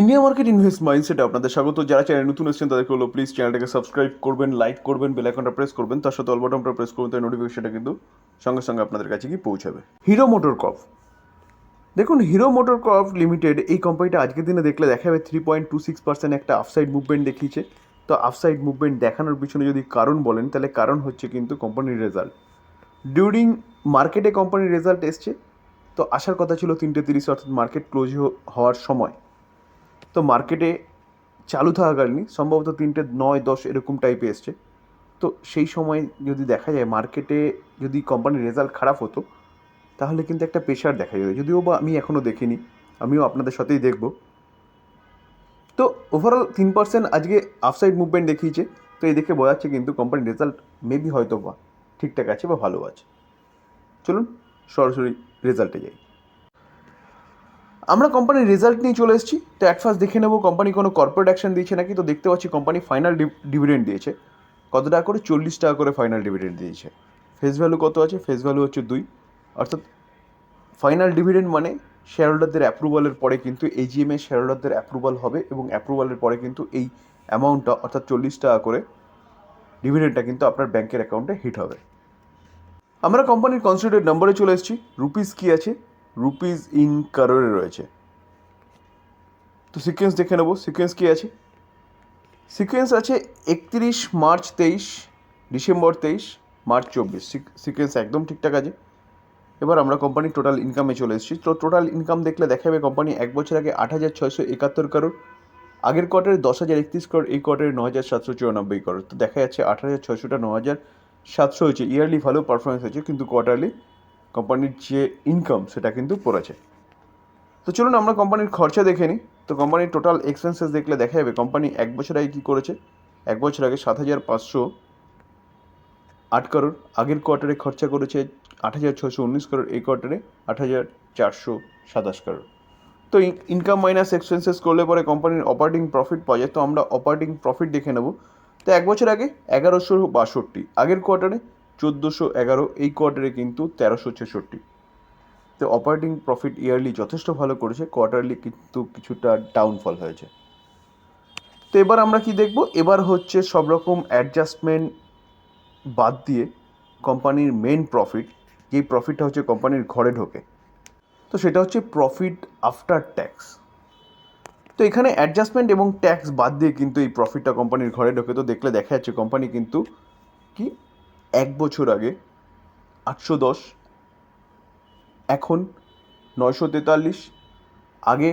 India market invest মাইন্ডসেটে আপনাদের স্বাগত। যারা চ্যানেল নতুন এসেছেন, তাদেরকে হলো প্লিজ চ্যানেলটাকে সাবস্ক্রাইব করবেন লাইক করবেন বেল আইকনটা প্রেস করবেন। তার সাথে অল বাটনটা প্রেস করবেন তাই নোটিফিকেশনটা কিন্তু সঙ্গে সঙ্গে আপনাদের কাছে কি পৌঁছাবে। হিরো মোটর কপ দেখুন হিরো মোটর কপ লিমিটেড এই কোম্পানিটা আজকের দিনে দেখলে দেখা যাবে three point two six percent একটা আফসাইড মুভমেন্ট দেখিয়েছে। তো আফসাইড মুভমেন্ট দেখানোর পিছনে যদি কারণ বলেন, তাহলে কারণ হচ্ছে কিন্তু কোম্পানির রেজাল্ট ডিউরিং মার্কেটে কোম্পানির রেজাল্ট এসছে। তো আসার কথা ছিল তিনটে তিরিশ, অর্থাৎ মার্কেট ক্লোজ হওয়ার সময়। তো মার্কেটে চালু থাকাকালীনই সম্ভবত তিনটে, নয়, দশ এরকম টাইপে এসছে। তো সেই সময় যদি দেখা যায় মার্কেটে যদি কোম্পানির রেজাল্ট খারাপ হতো, তাহলে কিন্তু একটা প্রেশার দেখা যেত। যদিও বা আমি এখনও দেখিনি, আমিও আপনাদের সাথেই দেখব। তো ওভারঅল তিন পার্সেন্ট আজকে আফসাইড মুভমেন্ট দেখিয়েছে, তো এই দেখে বোঝা যাচ্ছে কিন্তু কোম্পানির রেজাল্ট মেবি হয়তো বা ঠিকঠাক আছে বা ভালো আছে। চলুন সরাসরি রেজাল্টে যাই। আমরা কোম্পানির রেজাল্ট নিয়ে চলে এসেছি। তো অ্যাট ফার্স্ট দেখে নেব কোম্পানি কোনো কর্পোরেট অ্যাকশন দিয়েছে নাকি? তো দেখতে পাচ্ছি কোম্পানি ফাইনাল ডিভিডেন্ড দিয়েছে। কত টাকা করে? চল্লিশ টাকা করে ফাইনাল ডিভিডেন্ড দিয়েছে। ফেস ভ্যালু কত আছে? ফেস ভ্যালু হচ্ছে দুই। অর্থাৎ ফাইনাল ডিভিডেন্ড মানে শেয়ার হোল্ডারদের অ্যাপ্রুভালের পরে কিন্তু এজিএমএ শেয়ার হোল্ডারদের অ্যাপ্রুভাল হবে এবং অ্যাপ্রুভালের পরে কিন্তু এই অ্যামাউন্টটা অর্থাৎ চল্লিশ টাকা করে ডিভিডেন্ডটা কিন্তু আপনার ব্যাংকের অ্যাকাউন্টে হিট হবে। আমরা কোম্পানির কনসিডার নম্বরে চলে এসেছি। রুপিস কী আছে? রুপিস ইন কারোরে রয়েছে। তো সিকোয়েন্স দেখে নেব। সিকোয়েন্স কী আছে? সিকোয়েন্স আছে একত্রিশ মার্চ তেইশ, ডিসেম্বর তেইশ, মার্চ চব্বিশ। সিকোয়েন্স একদম ঠিকঠাক আছে। এবার আমরা কোম্পানির টোটাল ইনকামে চলে এসেছি। তো টোটাল ইনকাম দেখলে দেখা যাবে কোম্পানি এক বছর আগে আট হাজার ছয়শো একাত্তর কারোর আগের কোয়ার্টারে দশ হাজার একত্রিশ করোড় এই কোয়ার্টারে ন হাজার সাতশো চুরানব্বই করোড় তো দেখা যাচ্ছে আট হাজার ছয়শোটা ন হাজার সাতশো হয়েছে। ইয়ারলি ভালো পারফরমেন্স হয়েছে, কিন্তু কোয়ার্টারলি কোম্পানির যে ইনকাম সেটা কিন্তু পড়েছে। তো চলুন আমরা কোম্পানির খরচা দেখে নিই। তো কোম্পানির টোটাল এক্সপেন্সেস দেখলে দেখা যাবে, কোম্পানি এক বছর আগে কী করেছে? এক বছর আগে সাত হাজার পাঁচশো আট করোড় আগের কোয়ার্টারে খরচা করেছে আট হাজার ছশো উনিশ করোড় এই কোয়ার্টারে আট হাজার চারশো সাতাশ করোড় তো ইনকাম মাইনাস এক্সপেন্সেস করলে পরে কোম্পানির অপারেটিং প্রফিট পাওয়া যায়। তো আমরা অপারেটিং প্রফিট দেখে নেব। তো এক বছর আগে এগারোশো বাষট্টি, আগের কোয়ার্টারে চোদ্দোশো এগারো এই কোয়ার্টারে কিন্তু তেরোশো ছেষট্টি। তো অপারেটিং প্রফিট ইয়ারলি যথেষ্ট ভালো করেছে, কোয়ার্টারলি কিন্তু কিছুটা ডাউনফল হয়েছে। তো এবার আমরা কি দেখব? এবার হচ্ছে সব রকম অ্যাডজাস্টমেন্ট বাদ দিয়ে কোম্পানির মেন প্রফিট, যেই প্রফিটটা হচ্ছে কোম্পানির ঘরে ঢোকে। তো সেটা হচ্ছে প্রফিট আফটার ট্যাক্স। তো এখানে অ্যাডজাস্টমেন্ট এবং ট্যাক্স বাদ দিয়ে কিন্তু এই প্রফিটটা কোম্পানির ঘরে ঢোকে। তো দেখলে দেখা যাচ্ছে কোম্পানি কিন্তু কি এক বছর আগে, আটশো দশ, এখন নয়শো তেতাল্লিশ, আগে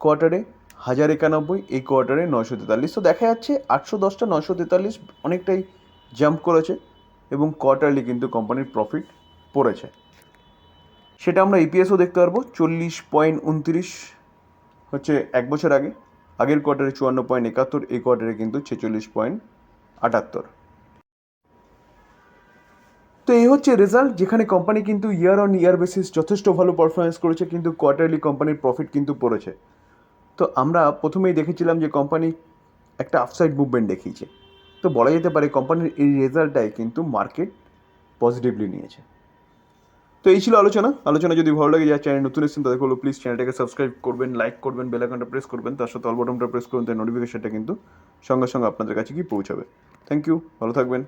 কোয়ার্টারে হাজার একানব্বই, এই কোয়ার্টারে নয়শো তেতাল্লিশ। তো দেখা যাচ্ছে আটশো দশটা নয়শো তেতাল্লিশ অনেকটাই জাম্প করেছে এবং কোয়ার্টারলি কিন্তু কোম্পানির প্রফিট পড়েছে। সেটা আমরা ইপিএসও দেখতে পারব, চল্লিশ পয়েন্ট উনত্রিশ হচ্ছে এক বছর আগে, আগের কোয়ার্টারে চুয়ান্ন পয়েন্ট একাত্তর, এই কোয়ার্টারে কিন্তু ছেচল্লিশ পয়েন্ট আটাত্তর। তো এই হচ্ছে রেজাল্ট যেখানে কোম্পানি কিন্তু ইয়ার অন ইয়ার বেসিস যথেষ্ট ভালো পারফরমেন্স করেছে, কিন্তু কোয়ার্টারলি কোম্পানির প্রফিট কিন্তু পড়েছে। তো আমরা প্রথমেই দেখেছিলাম যে কোম্পানি একটা আফসাইড মুভমেন্ট দেখিয়েছে। তো বলা যেতে পারে কোম্পানির এই রেজাল্টটাই কিন্তু মার্কেট পজিটিভলি নিয়েছে। তো এই ছিল আলোচনা। আলোচনা যদি ভালো লাগে, যার চ্যানেল নতুন এসেছেন তাদের হলো প্লিজ চ্যানেলটাকে সাবস্ক্রাইব করবেন লাইক করবেন বেল আইকনটা প্রেস করবেন, তার সাথে অল বটনটা প্রেস করবেন তাই নোটিফিকেশনটা কিন্তু সঙ্গে সঙ্গে আপনাদের কাছে কি পৌঁছাবে। থ্যাংক ইউ ভালো থাকবেন।